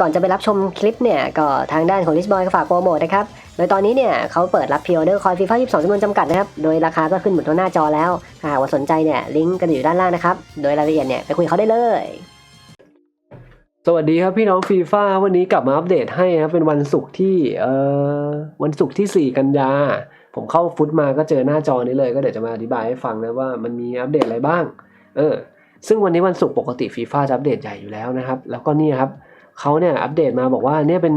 ก่อนจะไปรับชมคลิปเนี่ยก็ทางด้านของลิสบอยก็ฝากโปรโมทนะครับ โดยตอนนี้เนี่ยเขาเปิดรับพ r ออเดอร์คอยฟีฟ่า22จำนวนจำกัดนะครับ โดยราคาก็ขึ้นบนตัวหน้าจอแล้ว หากว่าสนใจเนี่ยลิงก์กันอยู่ด้านล่างนะครับ โดยรายละเอียดเนี่ยไปคุยเขาได้เลย สวัสดีครับพี่น้องฟีฟ่าวันนี้กลับมาอัปเดตให้นะครับเป็นวันศุกร์ที่เอ่อวันศุกร์ที่ 4 กันยา ผมเข้าฟุตมาก็เจอหน้าจอนี้เลย ก็เดี๋ยวจะมาอธิบายให้ฟังนะว่ามันมีอัปเดตอะไรบ้าง เออ ซึ่งวันนี้วันศุกร์ปกติฟีฟ่าจะอัปเดตใหญ่อยู่แล้วนะครับ แล้วก็นี่ครับ เขาเนี่ยอัปเดตมาบอกว่าเนี่ยเป็น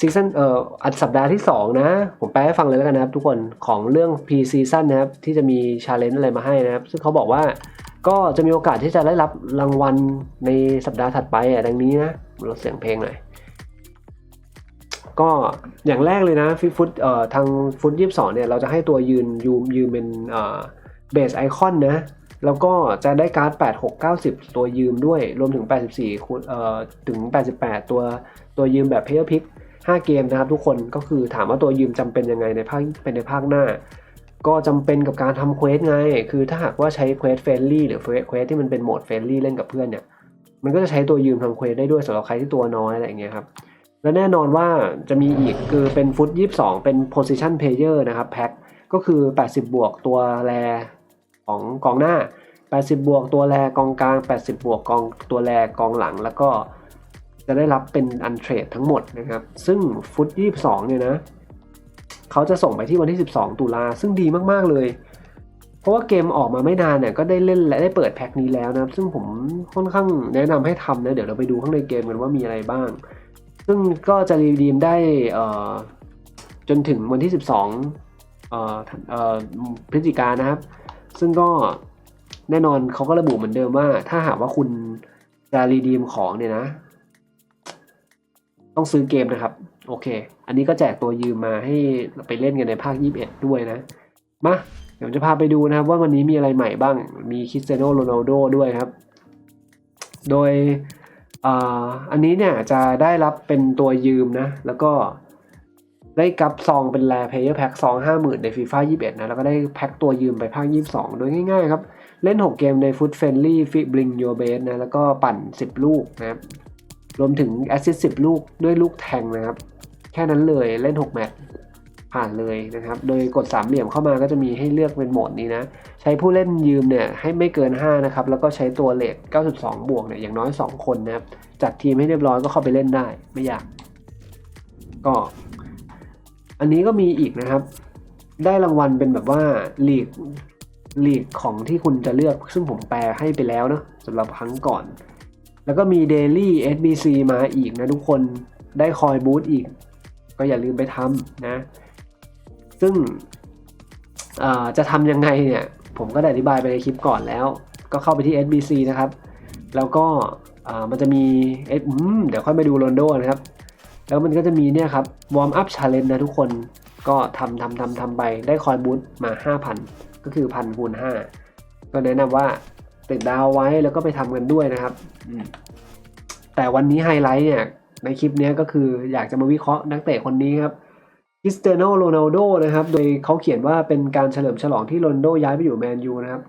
ซีซั่นเอ่ออันสัปดาห์ที่ 2 นะ ผมแปลให้ฟังเลยแล้วกันนะครับ ทุกคนของเรื่อง P season นะครับ ที่จะมีชาเลนจ์อะไรมาให้นะครับ ซึ่งเขาบอกว่าก็จะมีโอกาสที่จะได้รับรางวัลในสัปดาห์ถัดไปอะดังนี้นะลดเสียงเพลงหน่อยก็อย่างแรกเลยนะฟิฟุตเอ่อทางฟุตยี่สิบสองเนี่ย เราจะให้ตัวยืนยูมยืมเป็นเอ่อเบสไอคอนนะ แล้วก็จะได้การ์ด 8 6 9 0 ตัวยืมด้วย รวมถึง 84คูณเอ่อถึง 88 ตัวตัวยืมแบบเพย์พิก5เกมนะครับทุกคนก็คือถามว่าตัวยืมจำเป็นยังไงในภาคเป็นในภาคหน้า ก็จำเป็นกับการทำเควสไง คือถ้าหากว่าใช้เควสเฟรนลี่หรือเควสที่มันเป็นโหมดเฟรนลี่เล่นกับเพื่อนเนี่ย มันก็จะใช้ตัวยืมทำเควสได้ด้วยสำหรับใครที่ตัวน้อยอะไรอย่างเงี้ยครับและแน่นอนว่าจะมีอีกคือเป็นฟุตยี่สิบสองเป็น position player นะครับแพ็คก็คือ 80 บวกตัวแร ของกองหน้า 80 บวกตัวแรกองกลาง 80 บวกกองตัวแรกองหลัง แล้วก็จะได้รับเป็นอันเทรดทั้งหมดนะครับ ซึ่งฟุตยี่สิบสองเนี่ยนะเขาจะส่งไปที่วันที่ 12 ตุลาซึ่งดีมากๆเลย เพราะว่าเกมออกมาไม่นานเนี่ยก็ได้เล่นและได้เปิดแพ็คนี้แล้วนะครับ ซึ่งผมค่อนข้างแนะนำให้ทำนะเดี๋ยวเราไปดูข้างในเกมกันว่ามีอะไรบ้าง ซึ่งก็จะรีดีมได้จนถึงวันที่ 12พฤศจิกานะครับ ซึ่งก็แน่นอนเขาก็ระบุเหมือนเดิมว่า ถ้าหากว่าคุณจะรีดีมของเนี่ยนะ ต้องซื้อเกมนะครับ โอเค อันนี้ก็แจกตัวยืมมาให้ไปเล่นกันในภาค 21 ด้วยนะ มาเดี๋ยวจะพาไปดูนะครับ ว่าวันนี้มีอะไรใหม่บ้าง มีคริสเตียโนโรนัลโดด้วยครับ โดยอ,อันนี้เนี่ยจะได้รับเป็นตัวยืมนะ แล้วก็ ได้กับซองเป็นแรเพย์แพ็กซองห้าหมื่นในฟีฟ่า21นะ แล้วก็ได้แพ็กตัวยืมไปภาค22โดยง่ายๆครับ เล่น6เกมในฟุตเฟนลี่ฟิบลิงโยเบสนะ แล้วก็ปั่น10ลูกนะครับ รวมถึงแอสซิสต์10ลูกด้วยลูกแทงนะครับ แค่นั้นเลยเล่น6แมตช์ผ่านเลยนะครับ โดยกดสามเหลี่ยมเข้ามาก็จะมีให้เลือกเป็นโหมดนี้นะ ใช้ผู้เล่นยืมเนี่ยให้ไม่เกิน 5 นะครับ แล้วก็ใช้ตัวเลท92 บวกเนี่ยอย่างน้อย 2 คนนะครับ จัดทีมให้เรียบร้อยก็เข้าไปเล่นได้ไม่ยาก ก็ อันนี้ก็มีอีกนะครับ ได้รางวัลเป็นแบบว่าลีกลีกของที่คุณจะเลือก ซึ่งผมแปลให้ไปแล้วเนาะสำหรับครั้งก่อน แล้วก็มี Daily SBC มาอีกนะทุกคนได้คอยบูธอีก ก็อย่าลืมไปทำนะ ซึ่งจะทำยังไงเนี่ย ผมก็ได้อธิบายไปในคลิปก่อนแล้ว ก็เข้าไปที่ SBC นะครับ แล้วก็มันจะมีเอเดี๋ยวค่อยไปดูโรนโดนะครับ แล้วมันก็จะมีเนี่ยครับวอร์มอัพชาเลนจ์นะทุกคนก็ทำทำทำทำไปได้คอยบูธมา 5,000 ก็คือพันคูณ5ก็แนะนำว่าติดดาวไว้แล้วก็ไปทำกันด้วยนะครับอืมแต่วันนี้ไฮไลท์เนี่ยในคลิปเนี้ยก็คืออยากจะมาวิเคราะห์นักเตะคนนี้ครับคริสเตียโนโรนัลโดนะครับ โดยเขาเขียนว่าเป็นการเฉลิมฉลองที่โรนัลโดย้ายไปอยู่แมนยูนะครับ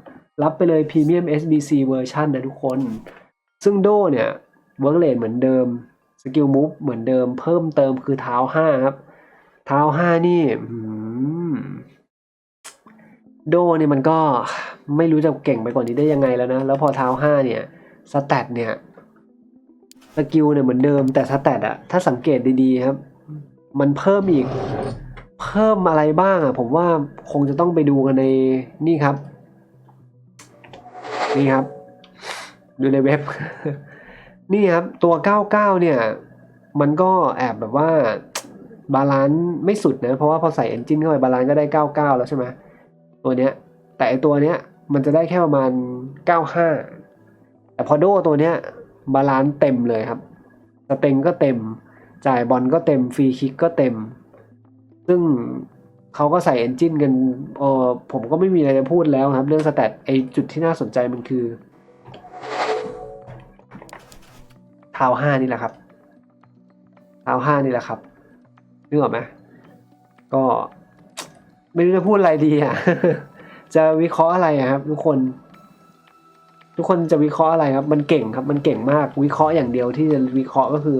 รับไปเลยพรีเมียม SBC เวอร์ชันนะทุกคน ซึ่งโดเนี่ยเวิร์กเลนเหมือนเดิม สกิลมูฟเหมือนเดิมเพิ่มเติมคือเท้าห้าครับ เท้าห้านี่โดเนี่ยมันก็ไม่รู้จะเก่งไปกว่านี้ได้ยังไงแล้วนะ แล้วพอเท้าห้าเนี่ยสแตทเนี่ยสกิลเนี่ยเหมือนเดิมแต่สแตทอะถ้าสังเกตดีๆครับ มันเพิ่มอีก เพิ่มอะไรบ้างอะผมว่าคงจะต้องไปดูกันในนี่ครับ นี่ครับ ดูในเว็บ นี่ครับตัว 99 เนี่ย มันก็แอบแบบว่าบาลานซ์ไม่สุดนะ เพราะว่าพอใส่เอนจินเข้าไปบาลานซ์ก็ได้ 99 แล้วใช่ไหมตัวเนี้ย แต่ไอตัวเนี้ยมันจะได้แค่ประมาณ 95 แต่พอโดตัวเนี้ยบาลานซ์เต็มเลยครับสเต็งก็เต็ม จ่ายบอลก็เต็มฟรีคิกก็เต็ม ซึ่งเขาก็ใส่เอนจินกันเออผมก็ไม่มีอะไรจะพูดแล้วครับ เรื่องสแตทไอจุดที่น่าสนใจมันคือ เท้าห้านี่แหละครับเท้าห้านี่แหละครับนึกออกไหมก็ไม่รู้จะพูดอะไรดีอะ จะวิเคราะห์อะไรอะครับ ทุกคน ทุกคนจะวิเคราะห์อะไรครับ มันเก่งครับ มันเก่งมาก วิเคราะห์อย่างเดียวที่จะวิเคราะห์ก็คือ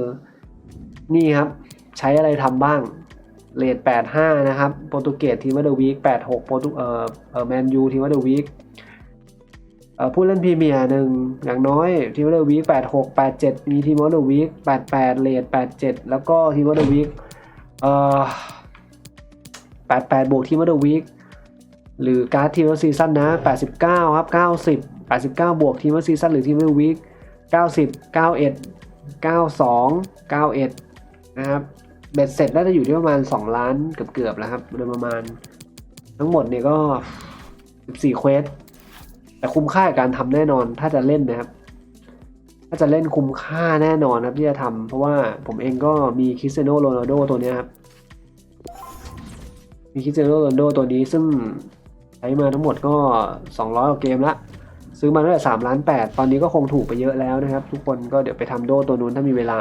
นี่ครับ ใช้อะไรทำบ้างเลทแปดห้านะครับ โปรตุเกสทีมว่าเดอะวีคแปดหกโปรตุเอ่อเออแมนยูทีมว่าเดอะวีค ผู้เล่นพรีเมียร์หนึ่งอย่างน้อยทีมว่าเดอะวีคแปดหกแปดเจ็ดมีทีมว่าเดอะวีคแปดแปดเลทแปดเจ็ดแล้วก็ทีมว่าเดอะวีคแปดแปดบวกทีมว่าเดอะวีคหรือการ์ดทีมว่าซีซั่นนะแปดสิบเก้าครับเก้าสิบแปดสิบเก้าบวกทีมว่าซีซั่นหรือทีมว่าเดอะวีคเก้าสิบเก้าเอ็ดเก้าสองเก้าเอ็ดนะครับเบ็ดเสร็จน่าจะอยู่ที่ประมาณ2ล้านเกือบๆแล้วครับโดยประมาณ ทั้งหมดเนี่ยก็14เควส แต่คุ้มค่าการทำแน่นอนถ้าจะเล่นนะครับ ถ้าจะเล่นคุ้มค่าแน่นอนครับที่จะทำเพราะว่าผมเองก็มีคริสเตียโนโรนัลโดตัวนี้ครับมีคริสเตียโนโรนัลโดตัวนี้ซึ่งใช้มาทั้งหมดก็ 200กว่าเกมละซื้อมาตั้งแต่3ล้าน8ตอนนี้ก็คงถูกไปเยอะแล้วนะครับ ทุกคนก็เดี๋ยวไปทำโดตัวนู้นถ้ามีเวลา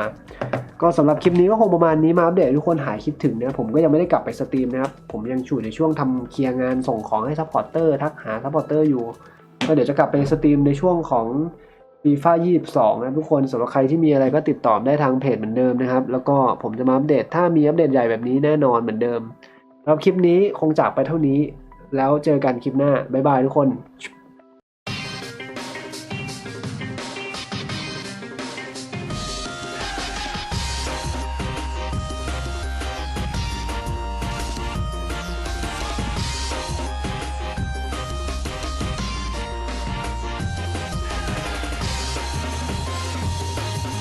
ก็สำหรับคลิปนี้ก็คงประมาณนี้มาอัปเดตทุกคนหายคิดถึงนะผมก็ยังไม่ได้กลับไปสตรีมนะครับ ผมยังอยู่ในช่วงทำเคลียร์งานส่งของให้ซัพพอร์เตอร์ทักหาซัพพอร์เตอร์อยู่ ก็เดี๋ยวจะกลับไปสตรีมในช่วงของฟีฟ่า22 นะทุกคนสำหรับใครที่มีอะไรก็ติดต่อได้ทางเพจเหมือนเดิมนะครับ แล้วก็ผมจะมาอัปเดตถ้ามีอัปเดตใหญ่แบบนี้แน่นอนเหมือนเดิมแล้วคลิปนี้คงจากไปเท่านี้ แล้วเจอกันคลิปหน้า บ๊ายบายทุกคน